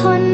คน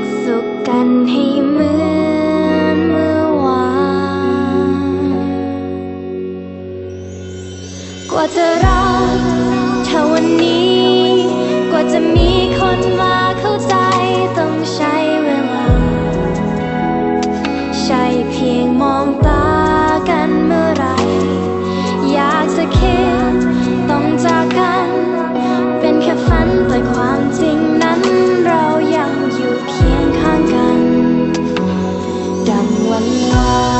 กสุขกันให้เหมือนเมื่อวาน กว่าจะรัก วั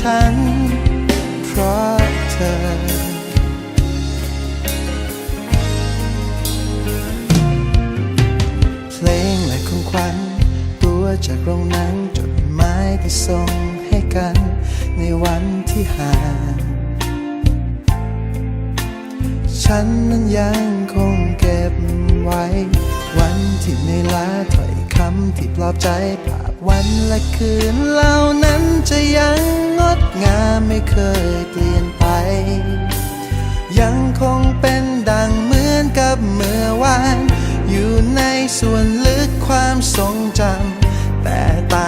ฉัน เพราะเธอเพลงและของขวัญตัวจากโรงหนังจดหมายที่ส่งให้กันในวันที่ห่าง ฉันนั้นยังคงเก็บไว้ วันที่เหนื่ลาถอยำที่ปลอบใจภาพวันและคืนเหล่านั้นจะยังงดงามไม่เคยเปลี่ยนไป ยังคงเป็นดังเหมือนกับเมื่อวาน อยู่ในส่วนลึกความทรงจำแต่ต่าง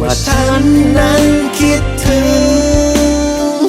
ว่าฉันนั้นคิดถึง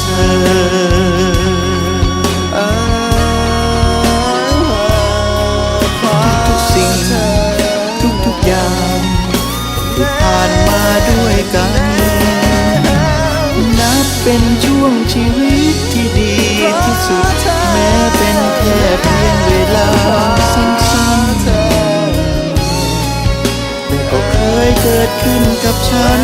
เกิดขึ้นกับฉัน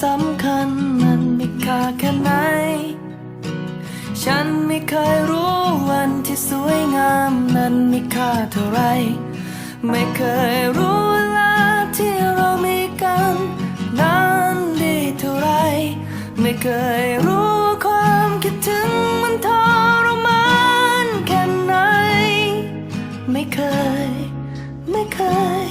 สำคัญนั้นมีค่าแค่ไหน ฉันไม่เคยรู้วันที่สวยงามนั้นมีค่าเท่าไร ไม่เคยรู้เวลาที่เรามีกันนั้นดีเท่าไร ไม่เคยรู้ความคิดถึงมันทรมานแค่ไหน ไม่เคย ไม่เคย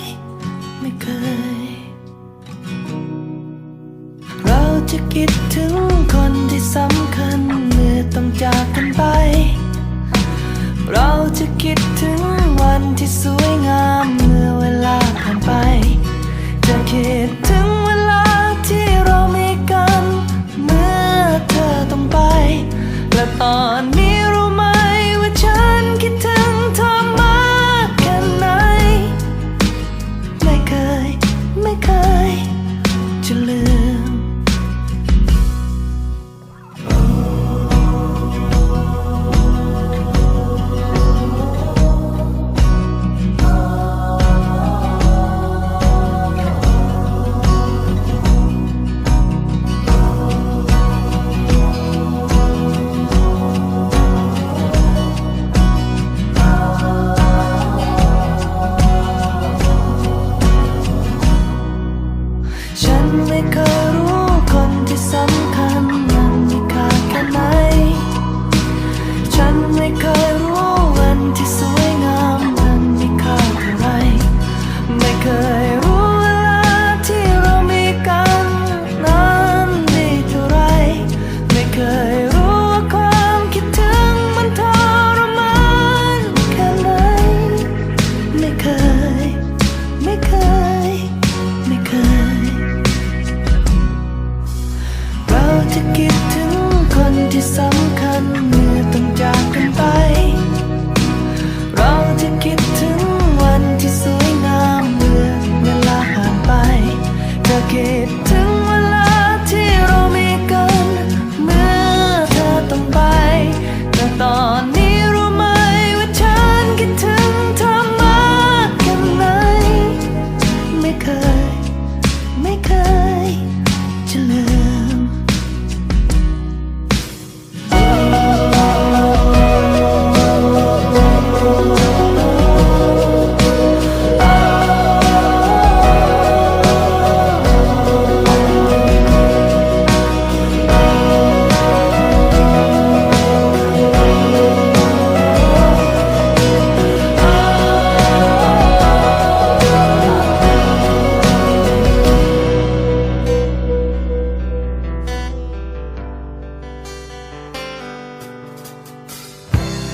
จะคิดถึงคนที่สำคัญเมื่อต้องจากกันไป เราจะคิดถึงวันที่สวยงามเมื่อเวลาผ่านไป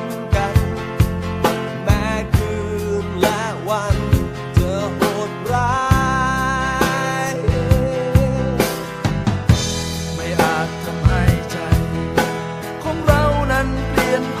ง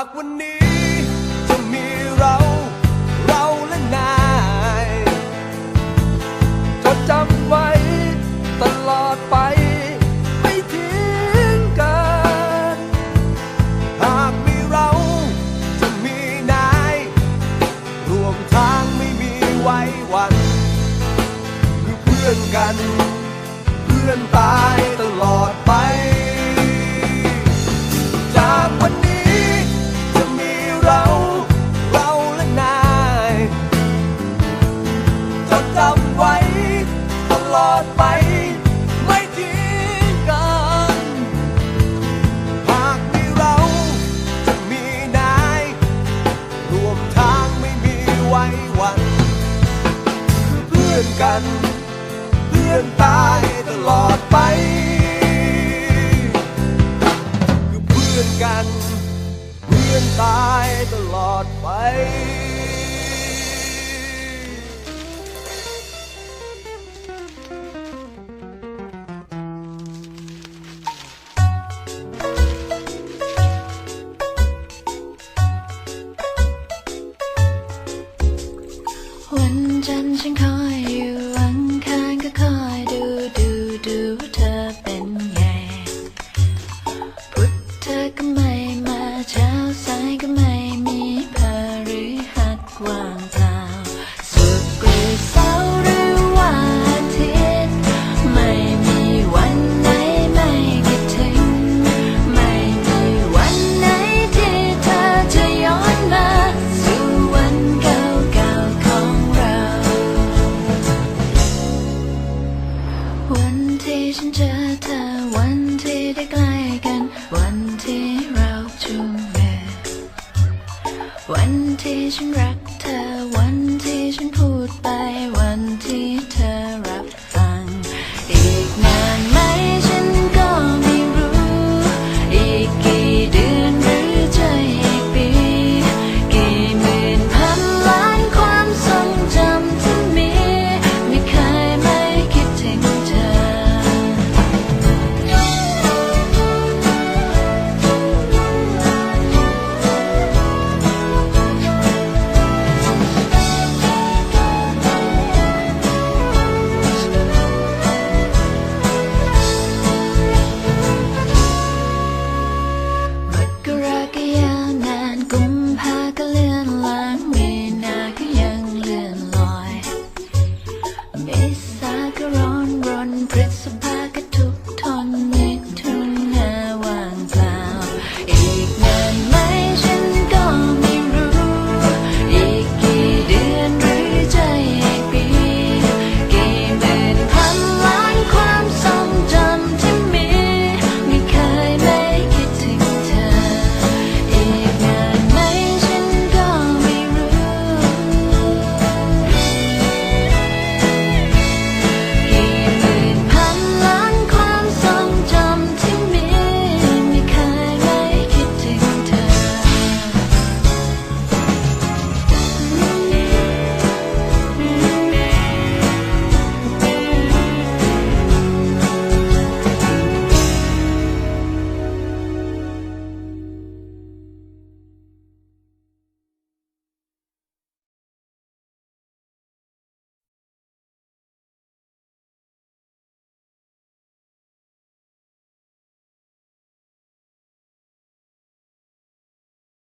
rock with